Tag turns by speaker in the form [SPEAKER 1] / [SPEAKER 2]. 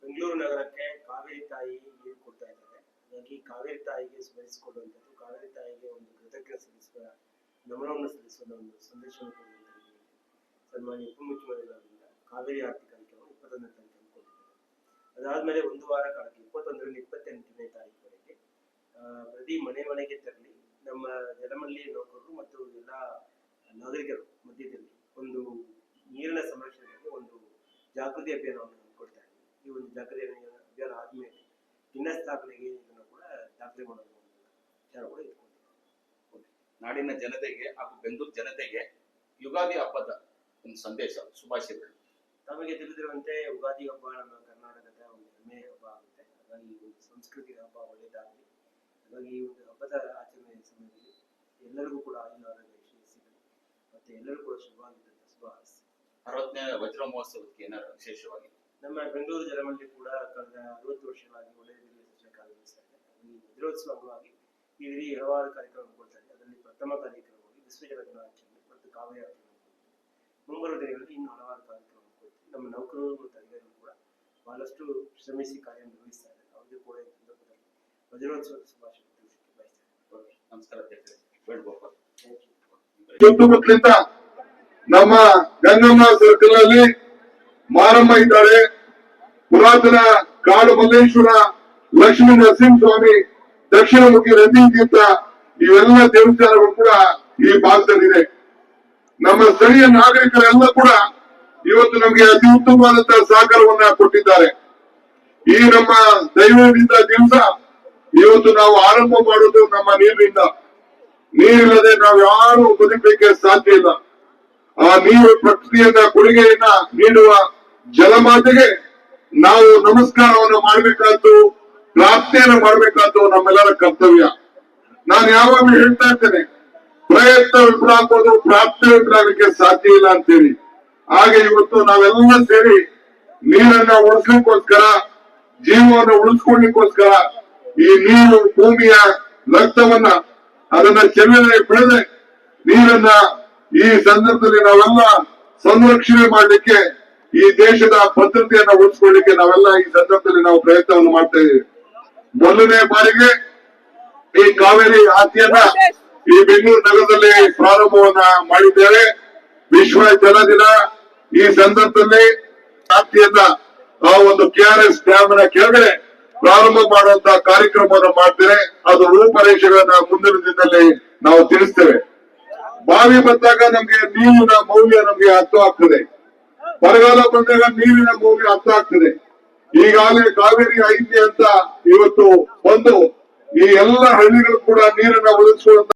[SPEAKER 1] ಬೆಂಗಳೂರು ನಗರಕ್ಕೆ ಕಾವೇರಿ ತಾಯಿ ನೀರು ಕೊಡ್ತಾ ಇದ್ದಾರೆ. ಹಾಗಾಗಿ ಕಾವೇರಿ ತಾಯಿಗೆ ಸ್ಮರಿಸಿಕೊಳ್ಳುವಂಥದ್ದು, ಕಾವೇರಿ ತಾಯಿಗೆ ಒಂದು ಕೃತಜ್ಞತೆ ಸಲ್ಲಿಸುವ, ನಮನವನ್ನು ಸಲ್ಲಿಸುವ ಒಂದು ಸಂದೇಶವನ್ನು ಕೊಡುವಂಥದ್ದು ಸನ್ಮಾನ್ಯ ಉಪಮುಖ್ಯಮಂತ್ರಿಗಳಿಂದ ಕಾವೇರಿ ಆರತಿ ಕಾರ್ಯಕ್ರಮ ಇಪ್ಪತ್ತೊಂದನೇ ತಾರೀಕು ಹಮ್ಮಿಕೊಂಡಿದ್ದಾರೆ. ಅದಾದ್ಮೇಲೆ ಒಂದು ವಾರ ಕಾಲಕ್ಕೆ, ಇಪ್ಪತ್ತೊಂದರಿಂದ ಇಪ್ಪತ್ತೆಂಟನೇ ತಾರೀಕುವರೆಗೆ ಪ್ರತಿ ಮನೆ ಮನೆಗೆ ತೆರಳಿ ನಮ್ಮ ಜಲಮಲ್ಲಿ ನೌಕರರು ಮತ್ತು ಎಲ್ಲ ನಾಗರಿಕರು ಮಧ್ಯದಲ್ಲಿ ಒಂದು ಜಾಗೃತಿ ಅಭಿಯಾನವನ್ನು ಹಮ್ಮಿಕೊಳ್ತಾ ಇದ್ದೀವಿ ಈ ಒಂದು ಜಾಗೃತಿ ಅಭಿಯಾನ ಆದ್ಮೇಲೆ ಇನ್ನ ಸ್ಥಾಪನೆಗೆ ಇದನ್ನು ಕೂಡ ದಾಖಲೆ ಮಾಡೋದು ವಿಚಾರ ಕೂಡ ಇಟ್ಕೊಂಡಿದ್ದೀವಿ
[SPEAKER 2] ನಾಡಿನ ಜನತೆಗೆ ಹಾಗೂ ಬೆಂಗಳೂರು ಜನತೆಗೆ ಯುಗಾದಿ ಹಬ್ಬದ ಒಂದು ಸಂದೇಶ ಶುಭಾಶಯಗಳು.
[SPEAKER 1] ತಮಗೆ ತಿಳಿದಿರುವಂತೆ ಯುಗಾದಿ ಹಬ್ಬ ನಮ್ಮ ಕರ್ನಾಟಕದ ಒಂದು ಹೆಮ್ಮೆಯ ಹಬ್ಬ ಆಗುತ್ತೆ. ಹಾಗಾಗಿ ಈ ಒಂದು ಸಂಸ್ಕೃತಿಯ ಹಬ್ಬ ಒಳ್ಳೆಯದಾಗಲಿ ಹಾಗಾಗಿ ಈ ಒಂದು ಹಬ್ಬದ ಆಚರಣೆಯ ಸಮಯದಲ್ಲಿ ಎಲ್ಲರಿಗೂ ಕೂಡ ಆಯುಧ ಆರೋಗ್ಯ ಮತ್ತು ಸಿಗಲಿ ಮತ್ತೆ ಎಲ್ಲರೂ ಕೂಡ ಶುಭ
[SPEAKER 2] ಅರವತ್ತನೇ ವಜ್ರ ಮಹೋತ್ಸವಕ್ಕೆ ಏನಾದ್ರು ವಿಶೇಷವಾಗಿ
[SPEAKER 1] ನಮ್ಮ ಬೆಂಗಳೂರು ಜಲಮಂಡಳಿ ಕೂಡ ಕಳೆದ ಅರವತ್ತು ವರ್ಷಗಳಾಗಿ ಒಳ್ಳೆಯ ರೀತಿಯ ಯಶಸ್ವಿ ಕಾರ್ಯನಿರ್ವಹಿಸ್ತಾ ಇದೆ. ಈ ವಜ್ರೋತ್ಸವ ಅಂಗವಾಗಿ ಈ ರೀತಿ ಹಲವಾರು ಕಾರ್ಯಕ್ರಮ ಕೊಡ್ತಾರೆ ಅದರಲ್ಲಿ ಪ್ರಥಮ ಕಾರ್ಯಕ್ರಮವಾಗಿ ವಿಶ್ವಜಲ ದಿನಾಚರಣೆ ಮತ್ತು ಕಾವ್ಯ ಮುಂಬರುವ ದಿನಗಳಲ್ಲಿ ಇನ್ನು ಹಲವಾರು ಕಾರ್ಯಕ್ರಮ ಕೊಡ್ತೀವಿ ನಮ್ಮ ನೌಕರರು ಮತ್ತು ಅಧಿಕಾರಿಗಳು ಕೂಡ ಬಹಳಷ್ಟು ಶ್ರಮಿಸಿ ಕಾರ್ಯನಿರ್ವಹಿಸ್ತಾ ಇದ್ದಾರೆ. ಅವರಿಗೆ ಕೂಡ ಈ ಸಂದರ್ಭದಲ್ಲಿ ವಜ್ರೋತ್ಸವದ ಶುಭಾಶಯ ತಿಳಿಸಲಿಕ್ಕೆ ಬಯಸ್ತಾರೆ
[SPEAKER 2] ನಮಸ್ಕಾರ
[SPEAKER 3] ಸುತ್ತಮುತ್ತಲಿಂದ ನಮ್ಮ ಗಂಗಮ್ಮ ಸರ್ಕಲ್ ಅಲ್ಲಿ ಮಾರಮ್ಮ ಇದ್ದಾರೆ. ಪುರಾತನ ಕಾಡು ಮಲ್ಲೇಶ್ವರ, ಲಕ್ಷ್ಮೀ ನರಸಿಂಹಸ್ವಾಮಿ ದಕ್ಷಿಣಮುಖಿ ನದಿ ತೀರ್ಥ, ಇವೆಲ್ಲ ದೇವಸ್ಥಾನಗಳು ಕೂಡ ಈ ಭಾಗದಲ್ಲಿದೆ ನಮ್ಮ ಸ್ಥಳೀಯ ನಾಗರಿಕರೆಲ್ಲ ಕೂಡ ಇವತ್ತು ನಮಗೆ ಅತಿ ಉತ್ತಮವಾದಂತಹ ಸಹಕಾರವನ್ನ ಕೊಟ್ಟಿದ್ದಾರೆ. ಈ ನಮ್ಮ ದೈವದಿಂದ ದಿವಸ ಇವತ್ತು ನಾವು ಆರಂಭ ಮಾಡೋದು ನಮ್ಮ ನೀರಿನಿಂದ. ನೀರಿಲ್ಲದೆ ನಾವು ಯಾರು ಬದುಕಲಿಕ್ಕೆ ಸಾಧ್ಯ ಇಲ್ಲ. ಆ ನೀರು ಪ್ರಕೃತಿಯನ್ನ ಕೊಡುಗೆಯನ್ನ ನೀಡುವ ಜಲಮಾತೆಗೆ ನಾವು ನಮಸ್ಕಾರವನ್ನು ಮಾಡಬೇಕಾದ್ದು, ಪ್ರಾರ್ಥನೆಯನ್ನು ಮಾಡಬೇಕಾದ್ದು ನಮ್ಮೆಲ್ಲರ ಕರ್ತವ್ಯ. ನಾನು ಯಾವಾಗಲೂ ಹೇಳ್ತಾ ಇರ್ತೇನೆ, ಪ್ರಯತ್ನ ವಿಫಲ ಆಗ್ಬೋದು ಪ್ರಾರ್ಥನೆ ವಿಫಲ ಆಗ್ಲಿಕ್ಕೆ ಸಾಧ್ಯ ಇಲ್ಲ ಅಂತೇಳಿ. ಹಾಗೆ ಇವತ್ತು ನಾವೆಲ್ಲ ಸೇರಿ ನೀರನ್ನ ಉಳಿಸ್ಲಿಕ್ಕೋಸ್ಕರ, ಜೀವವನ್ನು ಉಳಿಸ್ಕೊಳ್ಳಿಕ್ಕೋಸ್ಕರ ಈ ನೀರು ಭೂಮಿಯ ರಕ್ತವನ್ನ ಅದನ್ನ ಚೆಲ್ಲದೆ ಬೆಳೆದೆ, ನೀರನ್ನ ಈ ಸಂದರ್ಭದಲ್ಲಿ ನಾವೆಲ್ಲ ಸಂರಕ್ಷಣೆ ಮಾಡಲಿಕ್ಕೆ, ಈ ದೇಶದ ಭದ್ರತೆಯನ್ನ ಉಳಿಸ್ಕೊಳ್ಳಿಕ್ಕೆ ನಾವೆಲ್ಲ ಈ ಸಂದರ್ಭದಲ್ಲಿ ನಾವು ಪ್ರಯತ್ನವನ್ನು ಮಾಡ್ತಾ ಇದ್ದೀವಿ. ಮೊದಲನೇ ಬಾರಿಗೆ ಈ ಕಾವೇರಿ ಆರತಿಯನ್ನ ಈ ಬೆಂಗಳೂರು ನಗರದಲ್ಲಿ ಪ್ರಾರಂಭವನ್ನ ಮಾಡಿದ್ದೇವೆ. ವಿಶ್ವ ಜಲ ದಿನ ಈ ಸಂದರ್ಭದಲ್ಲಿ ಆಸ್ತಿಯನ್ನ ಆ ಒಂದು ಕೆ ಆರ್ ಎಸ್ ಡ್ಯಾಮ್ನ ಕೆಳಗಡೆ ಪ್ರಾರಂಭ ಮಾಡುವಂತಹ ಕಾರ್ಯಕ್ರಮವನ್ನು ಮಾಡ್ತೇವೆ. ಅದು ರೂಪರೇಷೆಗಳನ್ನ ಮುಂದಿನ ದಿನದಲ್ಲಿ ನಾವು ತಿಳಿಸ್ತೇವೆ. ಬಾವಿ ಬಂದಾಗ ನಮ್ಗೆ ನೀರಿನ ಮೌಲ್ಯ ನಮ್ಗೆ ಅರ್ಥ ಆಗ್ತದೆ. ಬರಗಾಲ ಬಂದಾಗ ನೀರಿನ ಮೌಲ್ಯ ಅರ್ಥ ಆಗ್ತದೆ. ಈಗಾಗಲೇ ಕಾವೇರಿ ಐತಿ ಅಂತ ಇವತ್ತು ಬಂದು ಈ ಎಲ್ಲ ಹಳ್ಳಿಗಳು ಕೂಡ ನೀರನ್ನ ಒದಗಿಸುವಂತ